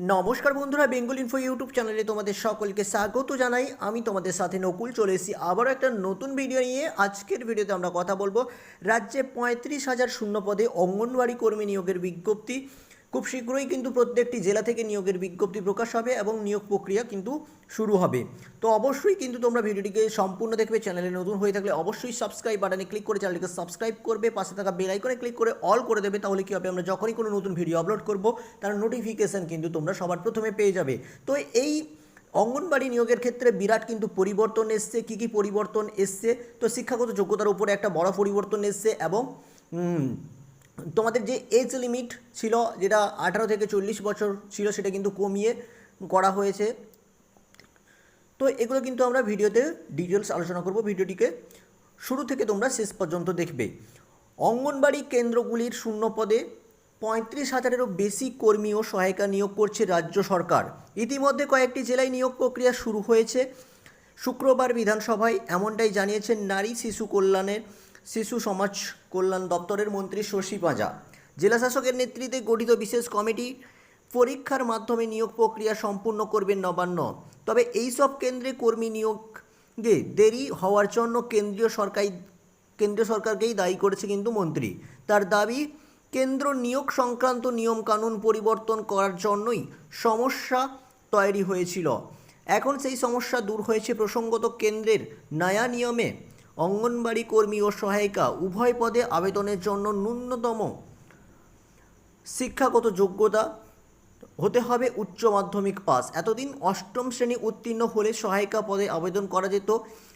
নমস্কার বন্ধুরা, Bengal info YouTube চ্যানেলে তোমাদের সকলকে স্বাগত জানাই। আমি তোমাদের সাথে নকুল, চলে এসেছি আবারও একটা নতুন ভিডিও নিয়ে। আজকের ভিডিওতে আমরা কথা বলব, রাজ্যে পঁয়ত্রিশ হাজার শূন্য পদে অঙ্গনওয়াড়ি কর্মী নিয়োগের বিজ্ঞপ্তি। খুব শীঘ্রই কিন্তু প্রত্যেকটি জেলা থেকে নিয়োগের বিজ্ঞপ্তি প্রকাশ হবে এবং নিয়োগ প্রক্রিয়া কিন্তু শুরু হবে। তো অবশ্যই কিন্তু তোমরা ভিডিওটিকে সম্পূর্ণ দেখবে, চ্যানেলে নতুন হয়ে থাকলে অবশ্যই সাবস্ক্রাইব বাটনে ক্লিক করে চ্যানেলটিকে সাবস্ক্রাইব করবে, পাশে থাকা বেল আইকনে ক্লিক করে অল করে দেবে, তাহলে কি হবে? আমরা যখনই কোনো নতুন ভিডিও আপলোড করব, তার নোটিফিকেশন কিন্তু তোমরা সবার প্রথমে পেয়ে যাবে। তো এই অঙ্গনবাড়ি নিয়োগের ক্ষেত্রে বিরাট কিন্তু পরিবর্তন এসছে। কী কী পরিবর্তন এসছে? তো শিক্ষাগত যোগ্যতার উপরে একটা বড় পরিবর্তন এসছে এবং তোমাদের যে এজ লিমিট ছিল, যেটা আঠারো থেকে চল্লিশ বছর ছিল, সেটা কিন্তু কমিয়ে করা হয়েছে। তো এগুলো কিন্তু আমরা ভিডিওতে ডিটেলস আলোচনা করব। ভিডিওটিকে শুরু থেকে তোমরা শেষ পর্যন্ত দেখবে। অঙ্গনবাড়ি কেন্দ্রগুলির শূন্য পদে পঁয়ত্রিশ হাজারেরও বেশি কর্মী ও সহায়িকা নিয়োগ করছে রাজ্য সরকার। ইতিমধ্যে কয়েকটি জেলায় নিয়োগ প্রক্রিয়া শুরু হয়েছে। শুক্রবার বিধানসভায় এমনটাই জানিয়েছেন নারী শিশু কল্যাণের শিশু সমাজ কল্যাণ দপ্তরের মন্ত্রী শশী পাঁজা। জেলাশাসকের নেতৃত্বে গঠিত বিশেষ কমিটি পরীক্ষার মাধ্যমে নিয়োগ প্রক্রিয়া সম্পূর্ণ করবেন নবান্ন। তবে এই সব কেন্দ্রে কর্মী নিয়োগে দেরি হওয়ার জন্য কেন্দ্রীয় সরকার কেন্দ্রীয় সরকারকেই দায়ী করেছে কিন্তু মন্ত্রী। তার দাবি, কেন্দ্র নিয়োগ সংক্রান্ত নিয়ম কানুন পরিবর্তন করার জন্যই সমস্যা তৈরি হয়েছিল। এখন সেই সমস্যা দূর হয়েছে প্রসঙ্গত কেন্দ্রের নয়া নিয়মে। অঙ্গনবাড়ি কর্মী ও সহায়িকা উভয় পদে আবেদনের জন্য ন্যূনতম শিক্ষাগত যোগ্যতা হতে হবে উচ্চ মাধ্যমিক পাস। এতদিন অষ্টম শ্রেণি উত্তীর্ণ হলে সহায়িকা পদে আবেদন করা যেত।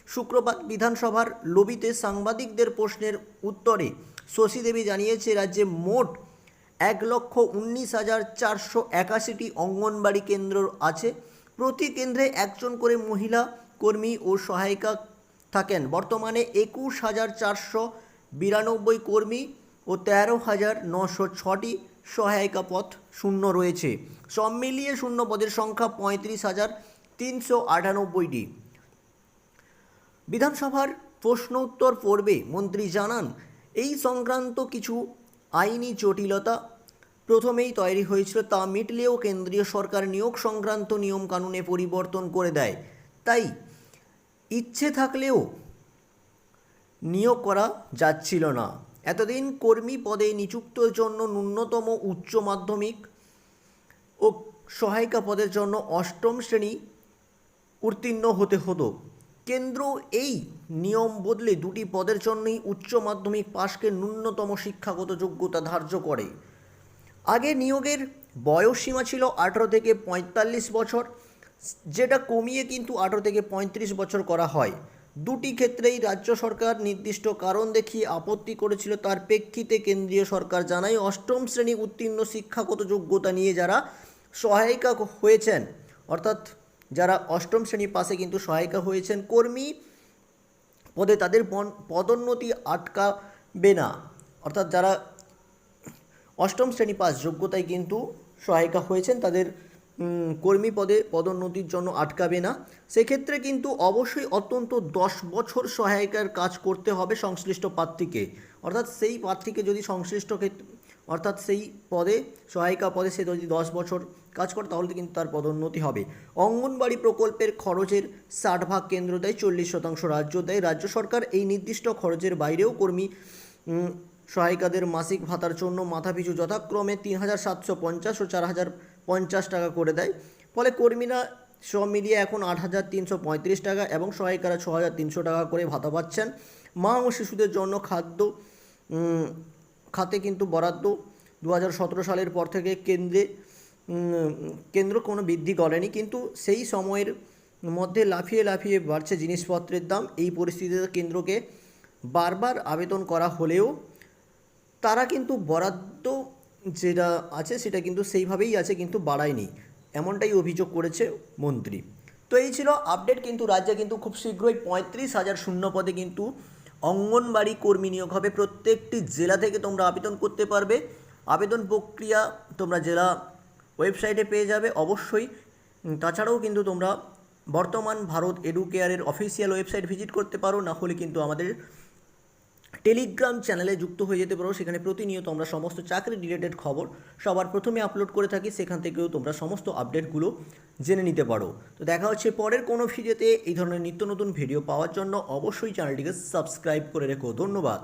শুক্রবার বিধানসভার লবিতে সাংবাদিকদের প্রশ্নের উত্তরে শশী দেবী জানিয়েছে, রাজ্যে মোট এক লক্ষ উনিশ হাজার চারশো একাশিটি অঙ্গনবাড়ি কেন্দ্র আছে। প্রতি কেন্দ্রে একজন করে মহিলা কর্মী ও সহায়িকা থাকেন। বর্তমানে একুশ হাজার চারশো বিরানব্বই কর্মী ও তেরো হাজার নশো ছটি সহায়িকা পথ শূন্য রয়েছে। সব মিলিয়ে শূন্য পদের সংখ্যা পঁয়ত্রিশ হাজার তিনশো আটানব্বইটি। বিধানসভার প্রশ্ন উত্তর পর্বে মন্ত্রী জানান, এই সংক্রান্ত কিছু আইনি জটিলতা প্রথমেই তৈরি হয়েছিল তা মিটলেও কেন্দ্রীয় সরকার নিয়োগ সংক্রান্ত নিয়মকানুনে পরিবর্তন করে দেয়। তাই ইচ্ছে থাকলেও নিয়োগ করা যাচ্ছিল না। এতদিন কর্মী পদে নিযুক্তর জন্য ন্যূনতম উচ্চ মাধ্যমিক ও সহায়িকা পদের জন্য অষ্টম শ্রেণি উত্তীর্ণ হতে হতো। কেন্দ্র এই নিয়ম বদলে দুটি পদের জন্যই উচ্চ মাধ্যমিক পাশকে ন্যূনতম শিক্ষাগত যোগ্যতা ধার্য করে। আগে নিয়োগের বয়সসীমা ছিল আঠারো থেকে পঁয়তাল্লিশ বছর। যেটা কমিয়ে কিন্তু আঠারো থেকে পঁয়ত্রিশ বছর করা হয়। দুটি ক্ষেত্রেই রাজ্য সরকার নির্দিষ্ট কারণ দেখিয়ে আপত্তি করেছিল। তার প্রেক্ষিতে কেন্দ্রীয় সরকার জানায়, অষ্টম শ্রেণি উত্তীর্ণ শিক্ষাগত যোগ্যতা নিয়ে যারা সহায়িকা হয়েছেন, অর্থাৎ যারা অষ্টম শ্রেণি পাশে কিন্তু সহায়িকা হয়েছেন, কর্মী পদে তাদের পদোন্নতি আটকাবে না। অর্থাৎ যারা অষ্টম শ্রেণি পাস যোগ্যতায় কিন্তু সহায়িকা হয়েছেন, তাদের কর্মী পদে পদোন্নতির জন্য আটকাবে না। সেক্ষেত্রে কিন্তু অবশ্যই অত্যন্ত দশ বছর সহায়িকার কাজ করতে হবে সংশ্লিষ্ট প্রার্থীকে। অর্থাৎ সেই প্রার্থীকে যদি সংশ্লিষ্ট অর্থাৎ সেই পদে, সহায়িকা পদে সে যদি দশ বছর কাজ করে, তাহলে কিন্তু তার পদোন্নতি হবে। অঙ্গনবাড়ি প্রকল্পের খরচের ষাট ভাগ কেন্দ্র দেয়, চল্লিশ শতাংশ রাজ্য দেয়। রাজ্য সরকার এই নির্দিষ্ট খরচের বাইরেও কর্মী সহায়িকাদের মাসিক ভাতার জন্য মাথাপিছু যথাক্রমে তিন হাজার সাতশো পঞ্চাশ ও চার হাজার পঞ্চাশ টাকা করে দেয়। ফলে কর্মীরা সব মিলিয়ে এখন আট হাজার তিনশো পঁয়ত্রিশ টাকা এবং সহায়িকারা ছ হাজার তিনশো টাকা করে ভাতা পাচ্ছেন। মা ও শিশুদের জন্য খাদ্য খাতে কিন্তু বরাদ্দ দু হাজার সতেরো সালের পর থেকে কেন্দ্রে কেন্দ্র কোনো বৃদ্ধি করেনি। কিন্তু সেই সময়ের মধ্যে লাফিয়ে লাফিয়ে বাড়ছে জিনিসপত্রের দাম। এই পরিস্থিতিতে কেন্দ্রকে বারবার আবেদন করা হলেও তারা কিন্তু বরাদ্দ যেটা আছে সেটা কিন্তু সেইভাবেই আছে, কিন্তু বাড়ায়নি। এমনটাই অভিযোগ করেছে মন্ত্রী। তো এই ছিল আপডেট কিন্তু রাজ্যে কিন্তু খুব শীঘ্রই পঁয়ত্রিশ হাজার শূন্য পদে কিন্তু অঙ্গনবাড়ি কর্মী নিয়োগ হবে। প্রত্যেকটি জেলা থেকে তোমরা আবেদন করতে পারবে। আবেদন প্রক্রিয়া তোমরা জেলা ওয়েবসাইটে পেয়ে যাবে অবশ্যই। তাছাড়াও কিন্তু তোমরা বর্তমান ভারত এডুকেয়ারের অফিসিয়াল ওয়েবসাইট ভিজিট করতে পারো। না হলে কিন্তু আমাদের টেলিগ্রাম চ্যানেলে যুক্ত হয়ে যেতে পারো। সেখানে প্রতিনিয়ত আমরা সমস্ত চাকরি রিলেটেড খবর সবার প্রথমে আপলোড করে থাকি। সেখান থেকেও তোমরা সমস্ত আপডেটগুলো জেনে নিতে পারো। তো দেখা হচ্ছে পরের কোনো ভিডিওতে এই ধরনের নিত্য নতুন ভিডিও পাওয়ার জন্য অবশ্যই চ্যানেলটিকে সাবস্ক্রাইব করে রেখো। ধন্যবাদ।